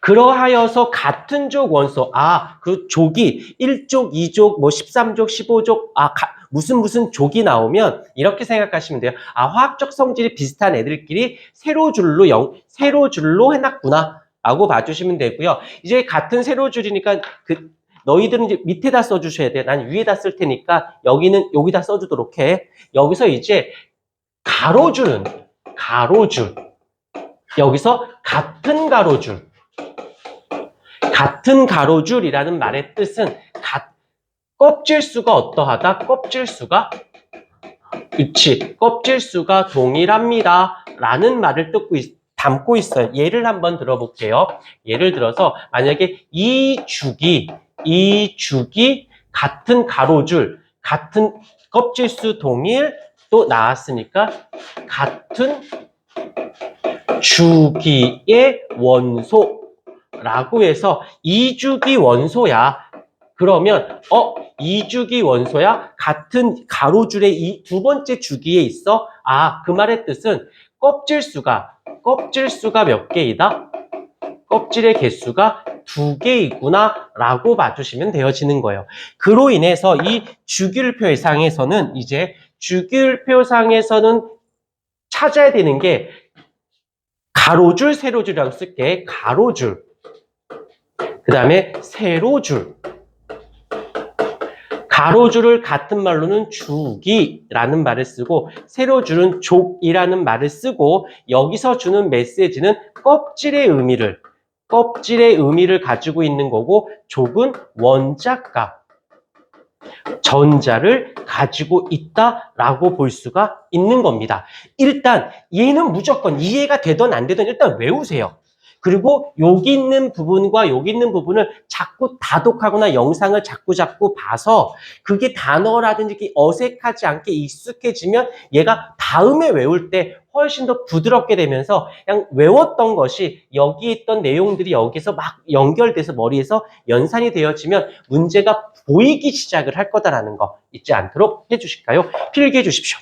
그러하여서 같은 족 원소, 아, 그 족이 1족, 2족, 뭐 13족, 15족, 아, 가- 무슨 무슨 족이 나오면 이렇게 생각하시면 돼요. 아, 화학적 성질이 비슷한 애들끼리 세로 줄로 영, 세로 줄로 해놨구나. 라고 봐주시면 되고요. 이제 같은 세로 줄이니까 그, 너희들은 이제 밑에다 써주셔야 돼. 난 위에다 쓸 테니까 여기는 여기다 써주도록 해. 여기서 이제 가로줄은 가로줄. 여기서 같은 가로줄. 같은 가로줄이라는 말의 뜻은 가- 껍질수가 어떠하다? 껍질수가 그치. 껍질수가 동일합니다. 라는 말을 듣고 있- 담고 있어요. 예를 한번 들어볼게요. 예를 들어서 만약에 이 죽이 이 죽이 같은 가로줄 같은 껍질수 동일 또 나왔으니까 같은 주기의 원소 라고 해서 이주기 원소야. 그러면 어 이주기 원소야 같은 가로줄의 이 두 번째 주기에 있어. 아 그 말의 뜻은 껍질 수가 껍질 수가 몇 개이다? 껍질의 개수가 두 개이구나 라고 봐주시면 되어지는 거예요. 그로 인해서 이 주기율표상에서는 이제 주기율표상에서는 찾아야 되는 게 가로줄, 세로줄이라고 쓸게. 가로줄. 그 다음에 세로줄. 가로줄을 같은 말로는 주기라는 말을 쓰고 세로줄은 족이라는 말을 쓰고 여기서 주는 메시지는 껍질의 의미를 껍질의 의미를 가지고 있는 거고 족은 원자값 전자를 가지고 있다라고 볼 수가 있는 겁니다. 일단 얘는 무조건 이해가 되든 안 되든 일단 외우세요. 그리고 여기 있는 부분과 여기 있는 부분을 자꾸 다독하거나 영상을 자꾸 자꾸 봐서 그게 단어라든지 어색하지 않게 익숙해지면 얘가 다음에 외울 때 훨씬 더 부드럽게 되면서 그냥 외웠던 것이 여기 있던 내용들이 여기서 막 연결돼서 머리에서 연산이 되어지면 문제가 보이기 시작을 할 거다라는 거 잊지 않도록 해주실까요? 필기해 주십시오.